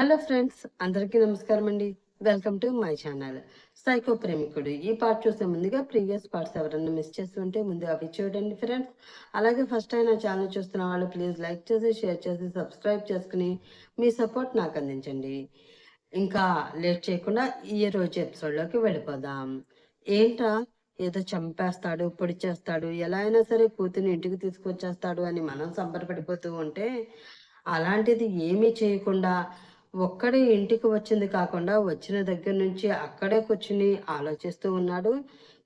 Hello friends అందరికీ నమస్కారం అండి. Welcome to my channel. Psycho ప్రేమికుడు. ఈ పార్ట్ చూసే ముందుగా ప్రీవియస్ పార్ట్స్ ఎవరన్నా మిస్ చేస్తుంటే ముందు అవి చూడండి ఫ్రెండ్స్. అలాగే ఫస్ట్ టైం నా ఛానల్ చూస్తున్న వాళ్ళు ప్లీజ్ లైక్ చేసి షేర్ చేసి సబ్స్క్రైబ్ చేసుకుని మీ సపోర్ట్ నాకు అందించండి. ఇంకా లేట్ చేయకుండా ఈ రోజు ఎపిసోడ్లోకి వెళ్ళిపోదాం. ఏంట్రా? ఏదో చంపేస్తాడు పొడి చేస్తాడు ఎలా అయినా సరే కూతుని ఇంటికి తీసుకొచ్చేస్తాడు అని మనం సంబరపడిపోతూ ఉంటే అలాంటిది ఏమీ చేయకుండా ఒక్కడే ఇంటికి వచ్చింది కాకుండా వచ్చిన దగ్గర నుంచి అక్కడే కూర్చుని ఆలోచిస్తూ ఉన్నాడు.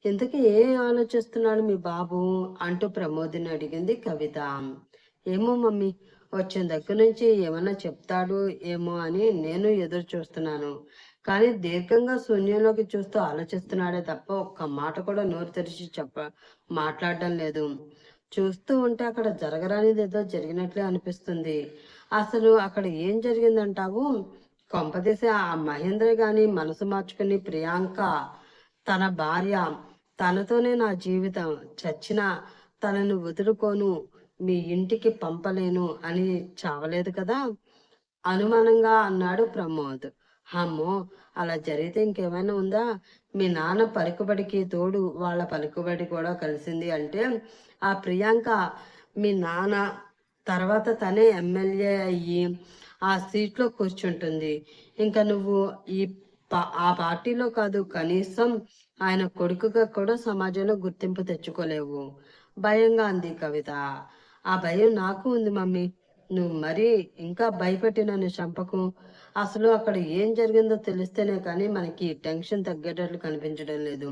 ఇంతకీ ఏం ఆలోచిస్తున్నాడు మీ బాబు? అంటూ ప్రమోదిని అడిగింది కవిత. ఏమో మమ్మీ వచ్చిన దగ్గర నుంచి ఏమన్నా చెప్తాడు ఏమో అని నేను ఎదురు చూస్తున్నాను. కానీ దీర్ఘంగా శూన్యంలోకి చూస్తూ ఆలోచిస్తున్నాడే తప్ప ఒక్క మాట కూడా నోరు తెరిచి చెప్ప మాట్లాడడం లేదు. చూస్తూ ఉంటే అక్కడ జరగరానిది ఏదో జరిగినట్లే అనిపిస్తుంది. అసలు అక్కడ ఏం జరిగిందంటావు? కొంపదీసి ఆ మహేంద్ర గాని మనసు మార్చుకుని ప్రియాంక తన భార్య తనతోనే నా జీవితం చచ్చిన తనను వదులుకోను మీ ఇంటికి పంపలేను అని చావలేదు కదా? అనుమానంగా అన్నాడు ప్రమోద్. అమ్మో అలా జరిగితే ఇంకేమైనా ఉందా? మీ నాన్న పలుకుబడికి తోడు వాళ్ళ పలుకుబడి కూడా కలిసింది అంటే ఆ ప్రియాంక మీ నాన్న తర్వాత తనే ఎమ్మెల్యే అయ్యి ఆ సీట్లో కూర్చుంటుంది. ఇంకా నువ్వు ఈ ఆ పార్టీలో కాదు కనీసం ఆయన కొడుకుగా కూడా సమాజంలో గుర్తింపు తెచ్చుకోలేవు. భయంగా అంది కవిత. ఆ భయం నాకు ఉంది మమ్మీ. నువ్వు మరీ ఇంకా భయపెట్టి నన్ను చంపకు. అసలు అక్కడ ఏం జరిగిందో తెలిస్తేనే కానీ మనకి టెన్షన్ తగ్గేటట్లు కనిపించడం లేదు.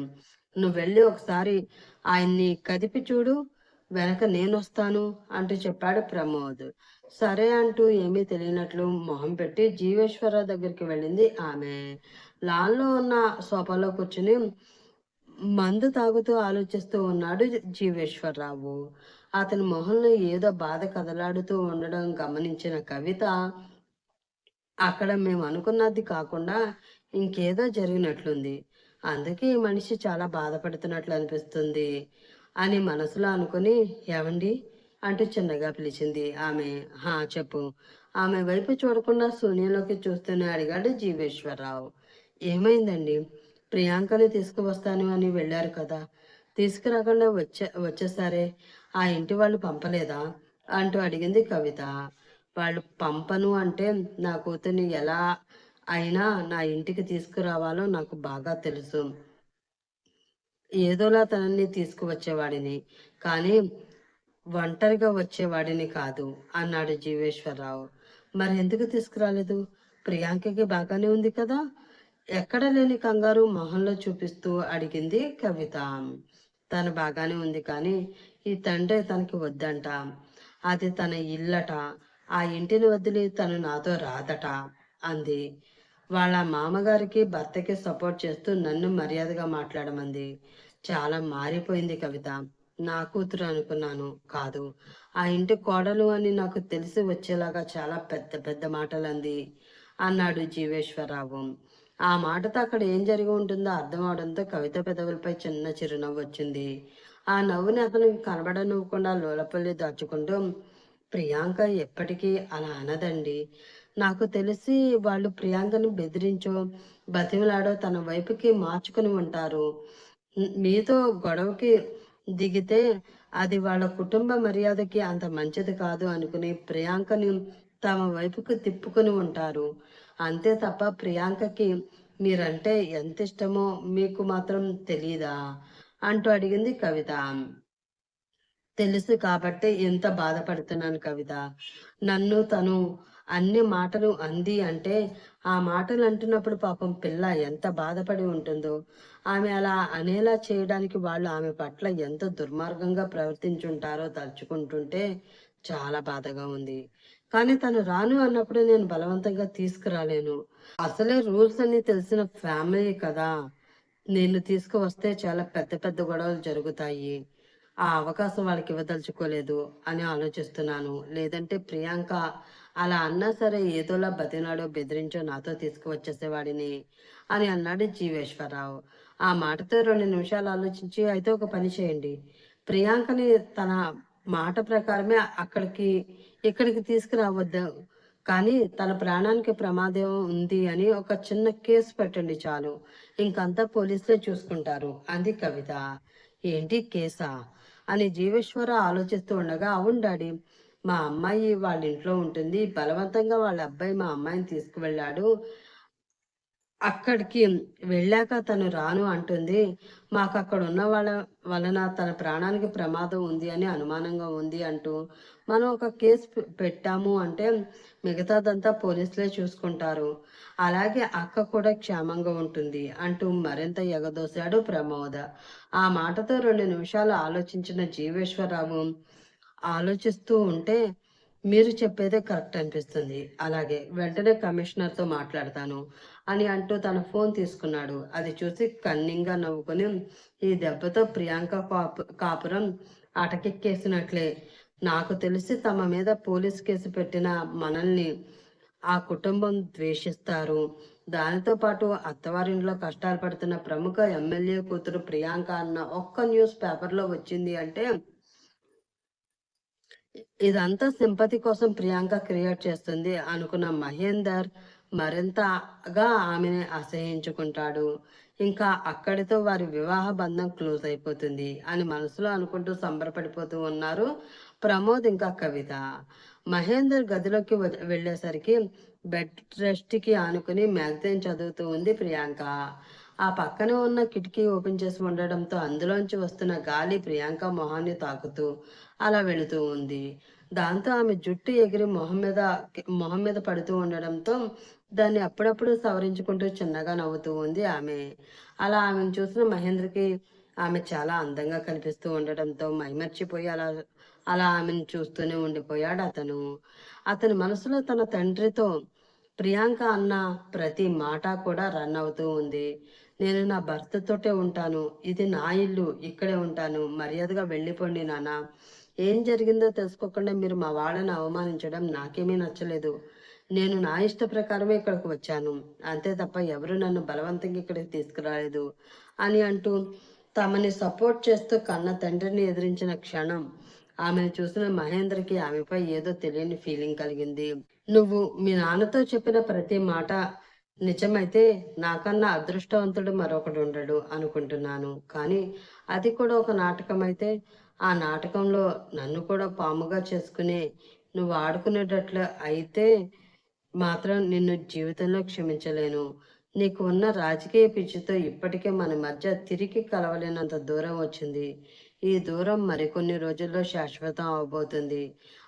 నువ్వు వెళ్ళి ఒకసారి ఆయన్ని కదిపి చూడు. వెనక నేను వస్తాను అంటూ చెప్పాడు ప్రమోద్. సరే అంటూ ఏమీ తెలియనట్లు మొహం పెట్టి జీవేశ్వరరావు దగ్గరికి వెళ్ళింది ఆమె. లాన్లో ఉన్న సోఫాలో కూర్చుని మందు తాగుతూ ఆలోచిస్తూ ఉన్నాడు జీవేశ్వరరావు. అతని మొహంలో ఏదో బాధ కదలాడుతూ ఉండడం గమనించిన కవిత అక్కడ మేము అనుకున్నది కాకుండా ఇంకేదో జరిగినట్లుంది. అందుకే ఈ మనిషి చాలా బాధపడుతున్నట్లు అనిపిస్తుంది. అని మనసులో అనుకుని ఏమండి అంటూ చిన్నగా పిలిచింది ఆమె. హా చెప్పు. ఆమె వైపు చూడకుండా శూన్యంలోకి చూస్తూనే అడిగాడు జీవేశ్వరరావు. ఏమైందండి? ప్రియాంకని తీసుకువస్తాను అని వెళ్ళారు కదా. తీసుకురాకుండా వచ్చే వచ్చేసారే. ఆ ఇంటి వాళ్ళు పంపలేదా? అంటూ అడిగింది కవిత. వాళ్ళు పంపను అంటే నా కూతుర్ని ఎలా అయినా నా ఇంటికి తీసుకురావాలో నాకు బాగా తెలుసు. ఏదోలా తనని తీసుకువచ్చేవాడిని. కానీ ఒంటరిగా వచ్చేవాడిని కాదు అన్నాడు జీవేశ్వరరావు. మరి ఎందుకు తీసుకురాలేదు? ప్రియాంకకి బాగానే ఉంది కదా? ఎక్కడ లేని కంగారు మొహంలో చూపిస్తూ అడిగింది కవిత. తను బాగానే ఉంది కానీ ఈ తండ్రి తనకి వద్దంట. అది తన ఇల్లట. ఆ ఇంటిని వదిలి తను నాతో రాదట అంది. వాళ్ళ మామగారికి భర్తకి సపోర్ట్ చేస్తూ నన్ను మర్యాదగా మాట్లాడమంది. చాలా మారిపోయింది కవిత. నా కూతురు అనుకున్నాను కాదు. ఆ ఇంటి కోడలు అని నాకు తెలిసి వచ్చేలాగా చాలా పెద్ద పెద్ద మాటలు అంది అన్నాడు జీవేశ్వరరావు. ఆ మాటతో అక్కడ ఏం జరిగి ఉంటుందో అర్థం అవడంతో కవిత పెదవులపై చిన్న చిరునవ్వు వచ్చింది. ఆ నవ్వుని అతను కనబడనివ్వకుండా లోలపల్లి దాచుకుంటూ ప్రియాంక ఎప్పటికీ అలా అనదండి. నాకు తెలిసి వాళ్ళు ప్రియాంకను బెదిరించో బతిమలాడో తన వైపుకి మార్చుకుని ఉంటారు. మీతో గొడవకి దిగితే అది వాళ్ళ కుటుంబ మర్యాదకి అంత మంచిది కాదు అనుకుని ప్రియాంకని తమ వైపుకు తిప్పుకొని ఉంటారు. అంతే తప్ప ప్రియాంకకి మీరంటే ఎంత ఇష్టమో మీకు మాత్రం తెలీదా? అంటూ అడిగింది కవిత. తెలుసు కాబట్టి ఎంత బాధపడుతున్నాను కవిత. నన్ను తను అన్ని మాటలు అంది అంటే ఆ మాటలు అంటున్నప్పుడు పాపం పిల్ల ఎంత బాధపడి ఉంటుందో. ఆమె అలా అనేలా చేయడానికి వాళ్ళు ఆమె పట్ల ఎంత దుర్మార్గంగా ప్రవర్తించుంటారో తలుచుకుంటుంటే చాలా బాధగా ఉంది. కానీ తను రాను అన్నప్పుడు నేను బలవంతంగా తీసుకురాలేను. అసలే రూల్స్ అన్ని తెలిసిన ఫ్యామిలీ కదా. నేను తీసుకువస్తే చాలా పెద్ద పెద్ద గొడవలు జరుగుతాయి. ఆ అవకాశం వాళ్ళకి ఇవ్వదలుచుకోలేదు అని ఆలోచిస్తున్నాను. లేదంటే ప్రియాంక అలా అన్నా సరే ఏదోలా బతినాడో బెదిరించో నాతో తీసుకువచ్చేసేవాడిని అని అన్నాడు జీవేశ్వరరావు. ఆ మాటతో రెండు నిమిషాలు ఆలోచించి అయితే ఒక పని చేయండి. ప్రియాంకని తన మాట ప్రకారమే అక్కడికి ఇక్కడికి తీసుకురావద్దు. కానీ తన ప్రాణానికి ప్రమాదం ఉంది అని ఒక చిన్న కేసు పెట్టండి చాలు. ఇంకంతా పోలీసులే చూసుకుంటారు. అంది కవిత. ఏంటి కేసా? అని జీవేశ్వర ఆలోచిస్తూ ఉండగా అవును డాడీ మా అమ్మాయి వాళ్ళ ఇంట్లో ఉంటుంది. బలవంతంగా వాళ్ళ అబ్బాయి మా అమ్మాయిని తీసుకువెళ్ళాడు. అక్కడికి వెళ్ళాక తను రాను అంటుంది. మాకు అక్కడ ఉన్న వాళ్ళ వలన తన ప్రాణానికి ప్రమాదం ఉంది అని అనుమానంగా ఉంది అంటూ మనం ఒక కేసు పెట్టాము అంటే మిగతాదంతా పోలీసులే చూసుకుంటారు. అలాగే అక్క కూడా క్షేమంగా ఉంటుంది అంటూ మరింత ఎగదోశాడు ప్రమోద. ఆ మాటతో రెండు నిమిషాలు ఆలోచించిన జీవేశ్వరరావు ఆలోచిస్తూ ఉంటే మీరు చెప్పేదే కరెక్ట్ అనిపిస్తుంది. అలాగే వెంటనే కమిషనర్తో మాట్లాడతాను అని అంటూ తన ఫోన్ తీసుకున్నాడు. అది చూసి కన్నింగా నవ్వుకొని ఈ దెబ్బతో ప్రియాంక కాపు కాపురం అటకెక్కేసినట్లే. నాకు తెలిసి తమ మీద పోలీస్ కేసు పెట్టిన మనల్ని ఆ కుటుంబం ద్వేషిస్తారు. దానితో పాటు అత్తవారింట్లో కష్టాలు పడుతున్న ప్రముఖ ఎమ్మెల్యే కూతురు ప్రియాంక అన్న ఒక్క న్యూస్ పేపర్లో వచ్చింది అంటే ఇదంతా సింపతి కోసం ప్రియాంక క్రియేట్ చేస్తుంది అనుకున్న మహేందర్ మరింతగా ఆమెని అసహించుకుంటాడు. ఇంకా అక్కడితో వారి వివాహ బంధం క్లోజ్ అయిపోతుంది అని మనసులో అనుకుంటూ సంబరపడిపోతూ ఉన్నారు ప్రమోద్ ఇంకా కవిత. మహేందర్ గదిలోకి వెళ్ళేసరికి బెడ్ రెస్ట్కి ఆనుకుని మ్యాగజైన్ చదువుతూ ఉంది ప్రియాంక. ఆ పక్కనే ఉన్న కిటికీ ఓపెన్ చేసి ఉండడంతో అందులోంచి వస్తున్న గాలి ప్రియాంక మొహాన్ని తాకుతూ అలా వెళుతూ ఉంది. దాంతో ఆమె జుట్టు ఎగిరి మొహం మీద మొహం మీద పడుతూ ఉండడంతో దాన్ని అప్పుడప్పుడు సవరించుకుంటూ చిన్నగా నవ్వుతూ ఉంది ఆమె. అలా ఆమెను చూసిన మహేంద్రకి ఆమె చాలా అందంగా కనిపిస్తూ ఉండడంతో మైమర్చిపోయి అలా అలా ఆమెను చూస్తూనే ఉండిపోయాడు అతను. అతని మనసులో తన తండ్రితో ప్రియాంక అన్న ప్రతి మాట కూడా రన్ అవుతూ ఉంది. నేను నా భర్తతోటే ఉంటాను. ఇది నా ఇల్లు. ఇక్కడే ఉంటాను. మర్యాదగా వెళ్ళిపోండి నాన్న. ఏం జరిగిందో తెలుసుకోకుండా మీరు మా వాళ్ళని అవమానించడం నాకేమీ నచ్చలేదు. నేను నా ఇష్ట ప్రకారమే ఇక్కడికి వచ్చాను. అంతే తప్ప ఎవరు నన్ను బలవంతంగా ఇక్కడికి తీసుకురాలేదు అని అంటూ తమని సపోర్ట్ చేస్తూ కన్న తండ్రిని ఎదిరించిన క్షణం ఆమెను చూసిన మహేంద్రకి ఆమెపై ఏదో తెలియని ఫీలింగ్ కలిగింది. నువ్వు మీ నాన్నతో చెప్పిన ప్రతి మాట నిజమైతే నాకన్నా అదృష్టవంతుడు మరొకడు ఉండడు అనుకుంటున్నాను. కానీ అది కూడా ఒక నాటకం అయితే ఆ నాటకంలో నన్ను కూడా పాముగా చేసుకుని నువ్వు ఆడుకునేటట్లు అయితే మాత్రం నిన్ను జీవితంలో క్షమించలేను. నీకు ఉన్న రాజకీయ పిచ్చితో ఇప్పటికే మన మధ్య తిరిగి కలవలేనంత దూరం వచ్చింది. ఈ దూరం మరికొన్ని రోజుల్లో శాశ్వతం అవబోతుంది.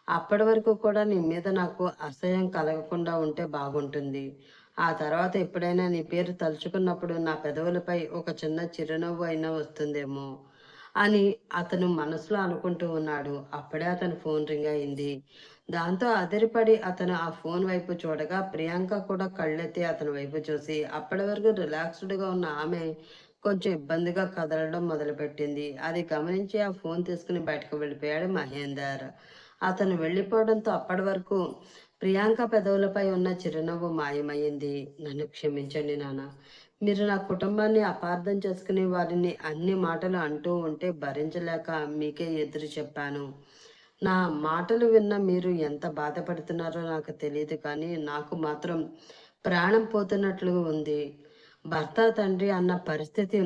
అప్పటి వరకు కూడా నీ మీద నాకు అసహ్యం కలగకుండా ఉంటే బాగుంటుంది. ఆ తర్వాత ఎప్పుడైనా నీ పేరు తలుచుకున్నప్పుడు నా పెదవులపై ఒక చిన్న చిరునవ్వు అయినా వస్తుందేమో. అని అతను మనసులో అనుకుంటూ ఉన్నాడు. అప్పుడే అతను ఫోన్ రింగ్ అయింది. దాంతో అదిరిపడి అతను ఆ ఫోన్ వైపు చూడగా ప్రియాంక కూడా కళ్ళెత్తి అతని వైపు చూసి అప్పటి వరకు రిలాక్స్డ్గా ఉన్న ఆమె కొంచెం ఇబ్బందిగా కదలడం మొదలుపెట్టింది. అది గమనించి ఆ ఫోన్ తీసుకుని బయటకు వెళ్ళిపోయాడు మహేందర్. అతను వెళ్ళిపోవడంతో అప్పటి వరకు ప్రియాంక పెదవులపై ఉన్న చిరునవ్వు మాయమైంది నన్ను క్షమించండి నాన్న. మీరు నా కుటుంబాన్ని అపార్థం చేసుకునే వారిని అన్ని మాటలు అంటూ ఉంటే భరించలేక మీకే ఎదురు చెప్పాను. నా మాటలు విన్న మీరు ఎంత బాధపడుతున్నారో నాకు తెలియదు కానీ నాకు మాత్రం ప్రాణం పోతున్నట్లుగా ఉంది. భర్త తండ్రి అన్న పరిస్థితి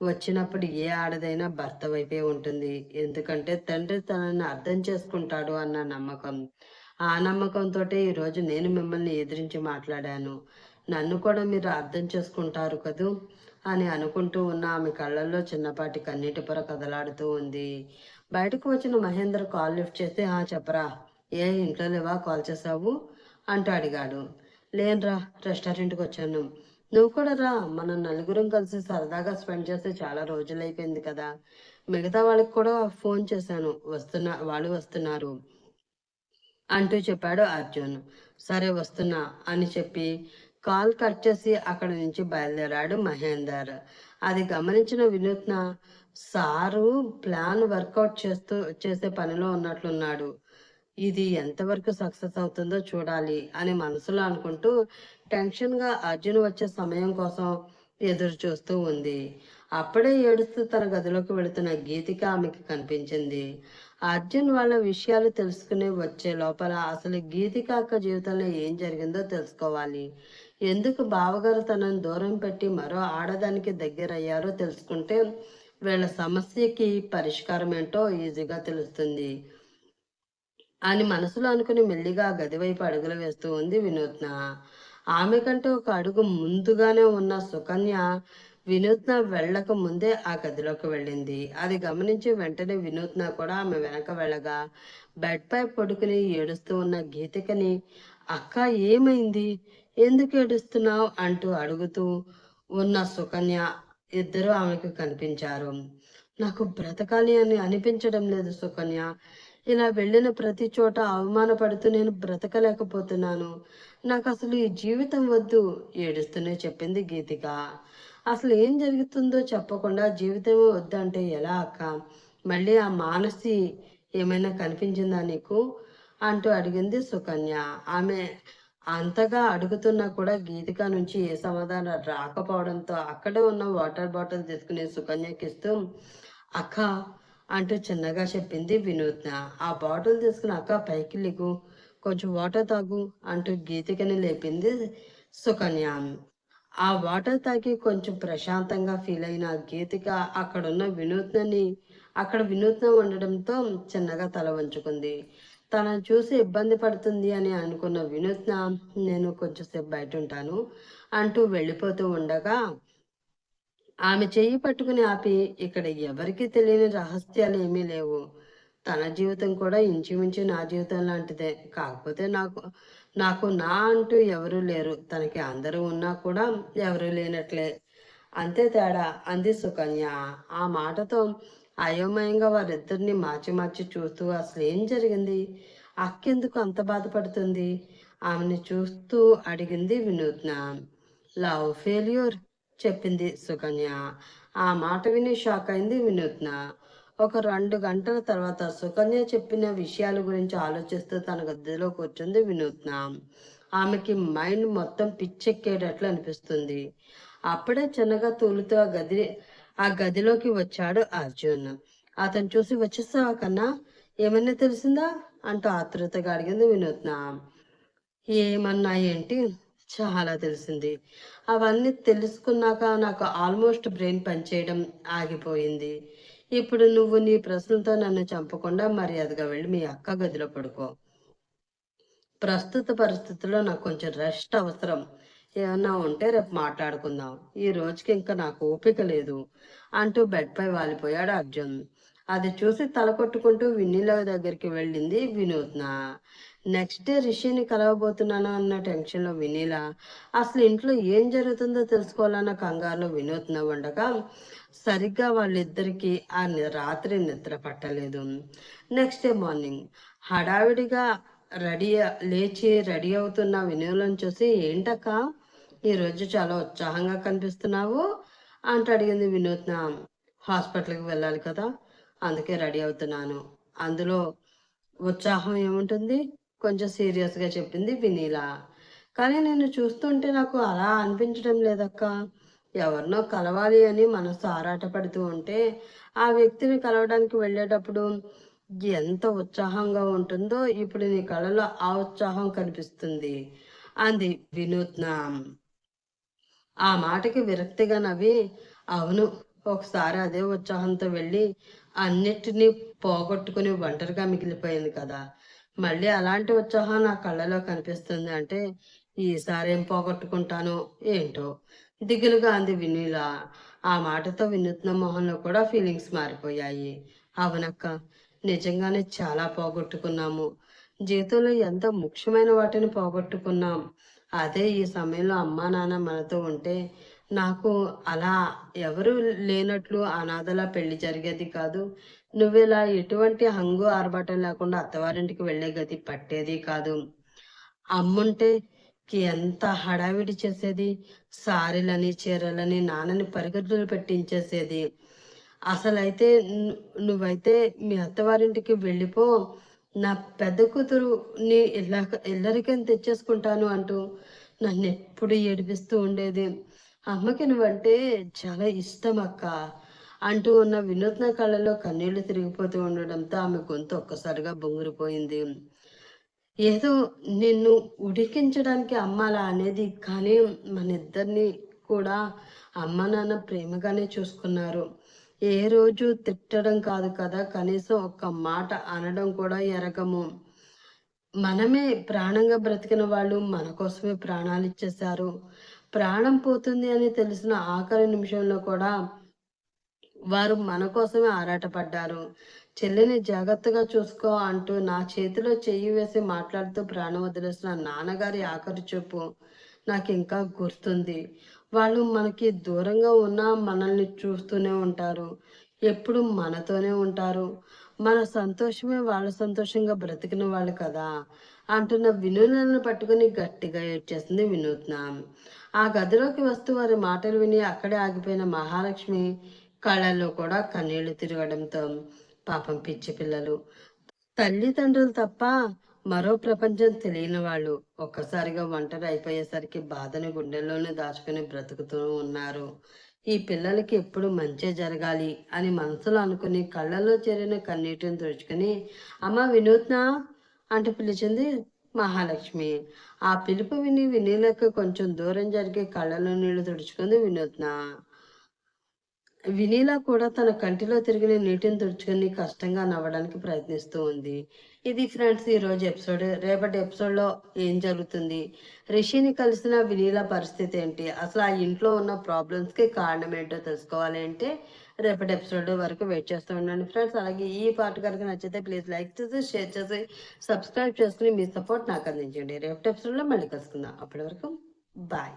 వచ్చినప్పుడు ఏ ఆడదైనా భర్త వైపే ఉంటుంది. ఎందుకంటే తండ్రి తనని అర్థం చేసుకుంటాడు అన్న నమ్మకం. ఆ నమ్మకంతో ఈరోజు నేను మిమ్మల్ని ఎదిరించి మాట్లాడాను. నన్ను కూడా మీరు అర్థం చేసుకుంటారు కదూ అని అనుకుంటూ ఉన్న ఆమె కళ్ళల్లో చిన్నపాటి కన్నీటి పొర కదలాడుతూ ఉంది. బయటకు వచ్చిన మహేంద్ర కాల్ లిఫ్ట్ చేస్తే ఆ చెప్పరా ఏ ఇంట్లో లేవా? కాల్ చేసావు అంటూ అడిగాడు. లేనురా రెస్టారెంట్కి వచ్చాను. నువ్వు కూడా రా మనం నలుగురం కలిసి సరదాగా స్పెండ్ చేస్తే చాలా రోజులు అయిపోయింది కదా. మిగతా వాళ్ళకి కూడా ఫోన్ చేశాను. వస్తున్నా వాళ్ళు వస్తున్నారు. అంటూ చెప్పాడు అర్జున్. సరే వస్తున్నా అని చెప్పి కాల్ కట్ చేసి అక్కడి నుంచి బయలుదేరాడు మహేందర్. అది గమనించిన వినూత్న సారు ప్లాన్ వర్కౌట్ చేస్తూ చేసే పనిలో ఉన్నట్లున్నాడు. ఇది ఎంతవరకు సక్సెస్ అవుతుందో చూడాలి అని మనసులో అనుకుంటూ టెన్షన్గా అర్జున్ వచ్చే సమయం కోసం ఎదురు చూస్తూ ఉంది. అప్పుడే ఏడుస్తూ తన గదిలోకి వెళుతున్న గీతిక ఆమెకి కనిపించింది. అర్జున్ వాళ్ళ విషయాలు తెలుసుకుని వచ్చే లోపల అసలు గీతికాక్క జీవితంలో ఏం జరిగిందో తెలుసుకోవాలి. ఎందుకు బావగారు తనను దూరం పెట్టి మరో ఆడదానికి దగ్గరయ్యారో తెలుసుకుంటే వీళ్ళ సమస్యకి పరిష్కారం ఏంటో ఈజీగా తెలుస్తుంది అని మనసులో అనుకుని మెల్లిగా గదివైపు అడుగులు వేస్తూ ఉంది వినూత్న. ఆమె కంటే ఒక అడుగు ముందుగానే ఉన్న సుకన్య వినూత్న వెళ్ళక ముందే ఆ గదిలోకి వెళ్ళింది. అది గమనించి వెంటనే వినూత్న కూడా ఆమె వెనక వెళ్ళగా బెడ్ పై పడుకుని ఏడుస్తూ ఉన్న గీతికని అక్క ఏమైంది? ఎందుకు ఏడుస్తున్నావు? అంటూ అడుగుతూ ఉన్న సుకన్య ఇద్దరు ఆమెకు కనిపించారు. నాకు బ్రతకాలి అని అనిపించడం లేదు సుకన్య. ఇలా వెళ్ళిన ప్రతి చోట అవమానపడుతూ నేను బ్రతకలేకపోతున్నాను. నాకు అసలు ఈ జీవితం వద్దు ఏడుస్తూనే చెప్పింది గీతిక. అసలు ఏం జరుగుతుందో చెప్పకుండా జీవితమే వద్దంటే ఎలా అక్క? మళ్ళీ ఆ మానసి ఏమైనా కనిపించిందా నీకు? అంటూ అడిగింది సుకన్య. ఆమె అంతగా అడుగుతున్నా కూడా గీతిక నుంచి ఏ సమాధానం రాకపోవడంతో అక్కడే ఉన్న వాటర్ బాటిల్ తీసుకుని సుకన్యకి ఇస్తూ అక్క అంటూ చిన్నగా చెప్పింది వినూత్న. ఆ బాటిల్ తీసుకుని అక్క పైకి లేకు కొంచెం వాటర్ తాగు అంటూ గీతికని లేపింది సుకన్య. ఆ వాటర్ తాగి కొంచెం ప్రశాంతంగా ఫీల్ అయిన గీతిక అక్కడున్న వినూత్నని అక్కడ వినూత్న ఉండడంతో చిన్నగా తల వంచుకుంది. తనను చూసి ఇబ్బంది పడుతుంది అని అనుకున్న వినూత్న నేను కొంచెంసేపు బయట ఉంటాను అంటూ వెళ్ళిపోతూ ఉండగా ఆమె చెయ్యి పట్టుకుని ఆపి ఇక్కడ ఎవరికీ తెలియని రహస్యాలు ఏమీ లేవు. తన జీవితం కూడా ఇంచుమించు నా జీవితం లాంటిదే. కాకపోతే నాకు నాకు నా అంటూ ఎవరూ లేరు. తనకి అందరూ ఉన్నా కూడా ఎవరూ లేనట్లే. అంతే తేడా. అంది సుకన్య. ఆ మాటతో అయోమయంగా వారిద్దరిని మార్చి మార్చి చూస్తూ అసలు ఏం జరిగింది? అక్కెందుకు అంత బాధపడుతుంది? ఆమెని చూస్తూ అడిగింది వినూత్న. Love failure? చెప్పింది సుకన్య. ఆ మాట విని షాక్ అయింది వినూత్న. ఒక రెండు గంటల తర్వాత సుకన్య చెప్పిన విషయాల గురించి ఆలోచిస్తూ తన గదిలో కూర్చుంది వినూత్న. ఆమెకి మైండ్ మొత్తం పిచ్చెక్కేటట్లు అనిపిస్తుంది. అప్పుడే చిన్నగా తూలుతూ ఆ గది ఆ గదిలోకి వచ్చాడు అర్జున్. అతను చూసి వచ్చేస్తావా కన్నా? ఏమన్నా తెలిసిందా? అంటూ ఆతృతగా అడిగింది వినూత్న. ఏమన్నా ఏంటి? చాలా తెలిసింది. అవన్నీ తెలుసుకున్నాక నాకు ఆల్మోస్ట్ బ్రెయిన్ పనిచేయడం ఆగిపోయింది. ఇప్పుడు నువ్వు నీ ప్రశ్నలతో నన్ను చంపకుండా మర్యాదగా వెళ్ళి మీ అక్క గదిలో పడుకో. ప్రస్తుత పరిస్థితుల్లో నాకు కొంచెం రెస్ట్ అవసరం. ఏమన్నా ఉంటే రేపు మాట్లాడుకుందాం. ఈ రోజుకి ఇంకా నాకు ఓపిక లేదు అంటూ బెడ్ పై వాలిపోయాడు అర్జున్. అది చూసి తల కొట్టుకుంటూ విన్నీల దగ్గరికి వెళ్ళింది వినూత్న నెక్స్ట్ డే రిషిని కలవబోతున్నాను అన్న టెన్షన్లో వినీల. అసలు ఇంట్లో ఏం జరుగుతుందో తెలుసుకోవాలన్న కంగారులో వినూత్న ఉండగా సరిగ్గా వాళ్ళిద్దరికి ఆ రాత్రి నిద్ర పట్టలేదు. నెక్స్ట్ డే మార్నింగ్ హడావిడిగా రెడీ లేచి రెడీ అవుతున్న వినోలను చూసి ఏంటక్క? ఈరోజు చాలా ఉత్సాహంగా కనిపిస్తున్నావు? అంట అడిగింది వినూత్న. హాస్పిటల్కి వెళ్ళాలి కదా అందుకే రెడీ అవుతున్నాను. అందులో ఉత్సాహం ఏముంటుంది? కొంచెం సీరియస్గా చెప్పింది వినీలా. కానీ నేను చూస్తుంటే నాకు అలా అనిపించడం లేదక్క. ఎవరినో కలవాలి అని మనసు ఆరాటపడుతూ ఉంటే ఆ వ్యక్తిని కలవడానికి వెళ్ళేటప్పుడు ఎంత ఉత్సాహంగా ఉంటుందో ఇప్పుడు నీ కళలో ఆ ఉత్సాహం కనిపిస్తుంది. అంది వినూత్న. ఆ మాటకి విరక్తిగా నవ్వి అవును ఒకసారి అదే ఉత్సాహంతో వెళ్ళి అన్నిటినీ పోగొట్టుకుని ఒంటరిగా మిగిలిపోయింది కదా. మళ్ళీ అలాంటి ఉత్సాహం నా కళ్ళలో కనిపిస్తుంది. అంటే ఈసారి ఏం పోగొట్టుకుంటానో ఏంటో. దిగులుగా అంది వినీల. ఆ మాటతో వినూత్న మొహంలో కూడా ఫీలింగ్స్ మారిపోయాయి. అవునక్క నిజంగానే చాలా పోగొట్టుకున్నాము. జీవితంలో ఎంత ముఖ్యమైన వాటిని పోగొట్టుకున్నాం. అదే ఈ సమయంలో అమ్మా నాన్న మనతో ఉంటే నాకు అలా ఎవరు లేనట్లు అనాథలా పెళ్ళి జరిగేది కాదు. నువ్విలా ఎటువంటి హంగు ఆర్భాటం లేకుండా అత్తవారింటికి వెళ్ళే గతి పట్టేది కాదు. అమ్ముంటే ఎంత హడావిడి చేసేది? సారీలని చీరలని నాన్నని పరిగెత్తులు పెట్టించేసేది. అసలైతే నువ్వైతే మీ అత్తవారింటికి వెళ్ళిపో. నా పెద్ద కూతురుని ఇళ్ళ ఇల్లరికైనా తెచ్చేసుకుంటాను అంటూ నన్ను ఎప్పుడు ఏడిపిస్తూ ఉండేది. అమ్మకి నువ్వంటే చాలా ఇష్టం అక్క. అంటూ ఉన్న వినూత్న కళ్ళలో కన్నీళ్ళు తిరిగిపోతూ ఉండడంతో ఆమె గొంతు ఒక్కసారిగా బొంగురిపోయింది. ఏదో నిన్ను ఉడికించడానికి అమ్మాలా అనేది కానీ మన ఇద్దరిని కూడా అమ్మ నాన్న ప్రేమగానే చూసుకున్నారు. ఏ రోజు తిట్టడం కాదు కదా కనీసం ఒక్క మాట అనడం కూడా ఎరగము. మనమే ప్రాణంగా బ్రతికిన వాళ్ళు మన కోసమే ప్రాణాలు ఇచ్చేశారు. ప్రాణం పోతుంది అని తెలిసిన ఆఖరి నిమిషంలో కూడా వారు మన కోసమే ఆరాటపడ్డారు. చెల్లిని జాగ్రత్తగా చూసుకో అంటూ నా చేతిలో చెయ్యి వేసి మాట్లాడుతూ ప్రాణం వదిలేసిన నాన్నగారి ఆఖరి చూపు నాకు ఇంకా గుర్తుంది. వాళ్ళు మనకి దూరంగా ఉన్నా మనల్ని చూస్తూనే ఉంటారు. ఎప్పుడు మనతోనే ఉంటారు. మన సంతోషమే వాళ్ళ సంతోషంగా బ్రతికిన వాళ్ళు కదా. అంటున్న వినూలను పట్టుకుని గట్టిగా ఏడ్చేసింది వినూత్న. ఆ గదిలోకి వస్తూ వారి మాటలు విని అక్కడే ఆగిపోయిన మహాలక్ష్మి కళ్ళల్లో కూడా కన్నీళ్ళు తిరగడంతో పాపం పిచ్చి పిల్లలు. తల్లిదండ్రులు తప్ప మరో ప్రపంచం తెలియని వాళ్ళు ఒక్కసారిగా ఒంటరి అయిపోయేసరికి బాధని గుండెల్లోనే దాచుకుని బ్రతుకుతూ ఉన్నారు. ఈ పిల్లలకి ఎప్పుడు మంచి జరగాలి అని మనసులో అనుకుని కళ్ళల్లో చేరిన కన్నీటిని తుడుచుకుని అమ్మ వినూత్న అంటూ పిలిచింది మహాలక్ష్మి. ఆ పిలుపు విని వినీలకు కొంచెం దూరం జరిగి కళ్ళలో నీళ్ళు తుడుచుకుంది వినూత్న. వినీలా కూడా తన కంటిలో తిరిగిన నీటిని తుడుచుకుని కష్టంగా నవ్వడానికి ప్రయత్నిస్తూ ఉంది. ఇది ఫ్రెండ్స్ ఈ రోజు ఎపిసోడ్. రేపటి ఎపిసోడ్లో ఏం జరుగుతుంది? రిషిని కలిసిన వినీలా పరిస్థితి ఏంటి? అసలు ఆ ఇంట్లో ఉన్న ప్రాబ్లమ్స్కి కారణం ఏంటో తెలుసుకోవాలి అంటే రేపటి ఎపిసోడ్ వరకు వెయిట్ చేస్తూ ఉండండి. ఫ్రెండ్స్ అలాగే ఈ పార్ట్ కనుక నచ్చితే ప్లీజ్ లైక్ చేసి షేర్ చేసి సబ్స్క్రైబ్ చేసుకుని మీ సపోర్ట్ నాకు అందించండి. రేపటి ఎపిసోడ్లో మళ్ళీ కలుసుకుందాం. అప్పటి వరకు బాయ్.